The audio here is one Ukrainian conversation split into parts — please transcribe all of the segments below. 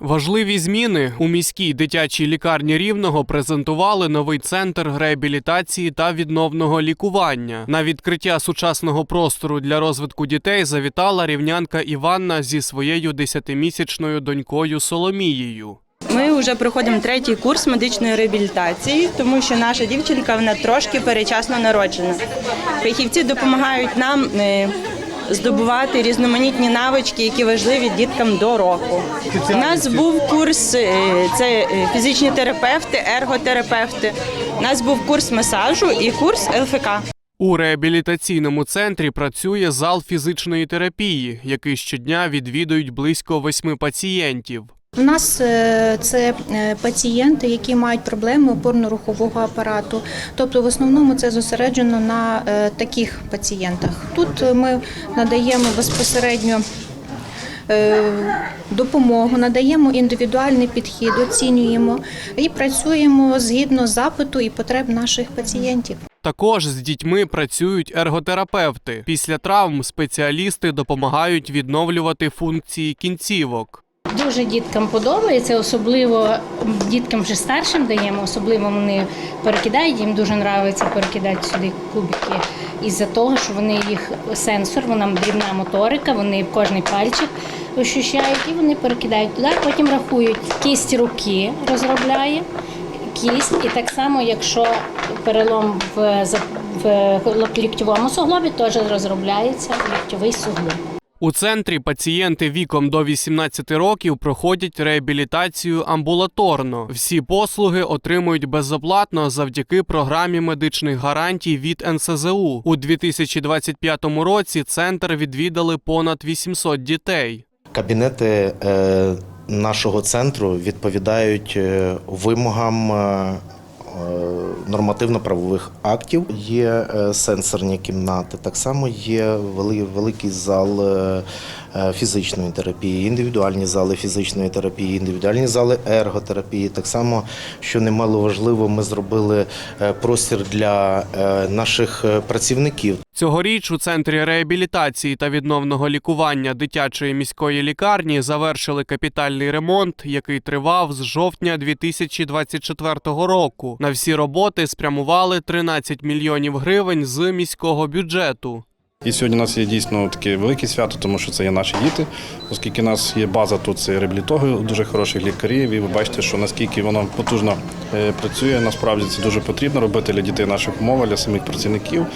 Важливі зміни у міській дитячій лікарні рівного презентували новий центр реабілітації та відновного лікування. На відкриття сучасного простору для розвитку дітей завітала рівнянка Іванна зі своєю десятимісячною донькою Соломією. Ми вже проходимо третій курс медичної реабілітації, тому що наша дівчинка вона трошки перечасно народжена. Фахівці допомагають нам е, здобувати різноманітні навички, які важливі діткам до року. У нас був курс е, це е, фізичні терапевти, ерготерапевти. У нас був курс масажу і курс ЛФК. У реабілітаційному центрі працює зал фізичної терапії, який щодня відвідують близько восьми пацієнтів. У нас е, це е, пацієнти, які мають проблеми опорно-рухового апарату. Тобто, в основному це зосереджено на е, таких пацієнтах. Тут ми надаємо безпосередньо. Допомогу надаємо індивідуальний підхід, оцінюємо і працюємо згідно запиту і потреб наших пацієнтів. Також з дітьми працюють ерготерапевти. Після травм спеціалісти допомагають відновлювати функції кінцівок. Дуже діткам подобається, особливо діткам вже старшим даємо, особливо вони перекидають, їм дуже подобається перекидати сюди кубики. Із-за того, що вони їх сенсор, вона дрібна моторика, вони кожний пальчик ощущають і вони перекидають туди, потім рахують кість руки, розробляє кість, і так само, якщо перелом в, в ліктьовому суглобі, теж розробляється ліктьовий суглоб. У центрі пацієнти віком до 18 років проходять реабілітацію амбулаторно. Всі послуги отримують безоплатно завдяки програмі медичних гарантій від НСЗУ. У 2025 році центр відвідали понад 800 дітей. Кабінети е, нашого центру відповідають е, вимогам е, нормативно-правових актів. Є е, сенсорні кімнати, так само є великий зал е, е, фізичної терапії, індивідуальні зали фізичної терапії, індивідуальні зали ерготерапії. Так само, що немало важливо, ми зробили простір для наших працівників. Цьогоріч у центрі реабілітації та відновного лікування дитячої міської лікарні завершили капітальний ремонт, який тривав з жовтня 2024 року. На всі роботи спрямували 13 мільйонів гривень з міського бюджету. І сьогодні у нас є дійсно таке велике свято, тому що це є наші діти, оскільки у нас є база тут це реабілітологи, дуже хороших лікарів. І ви бачите, що наскільки воно потужно е, працює. Насправді це дуже потрібно робити для дітей наших умов, для самих працівників.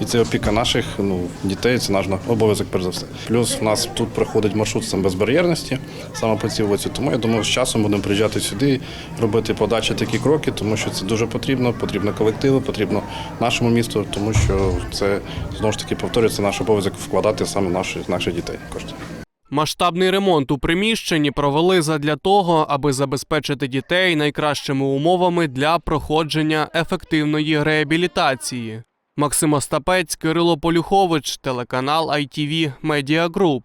І це опіка наших ну, дітей, це наш обов'язок перш за все. Плюс в нас тут проходить маршрут сам безбар'єрності, саме. Тому я думаю, з часом будемо приїжджати сюди, робити подачі такі кроки, тому що це дуже потрібно. Потрібно колективу, потрібно нашому місту, тому що це знову ж таки повторюється наш обов'язок вкладати саме наших наших дітей кошти. Масштабний ремонт у приміщенні провели задля того, аби забезпечити дітей найкращими умовами для проходження ефективної реабілітації. Максим Остапець, Кирило Полюхович, телеканал ITV Media Group.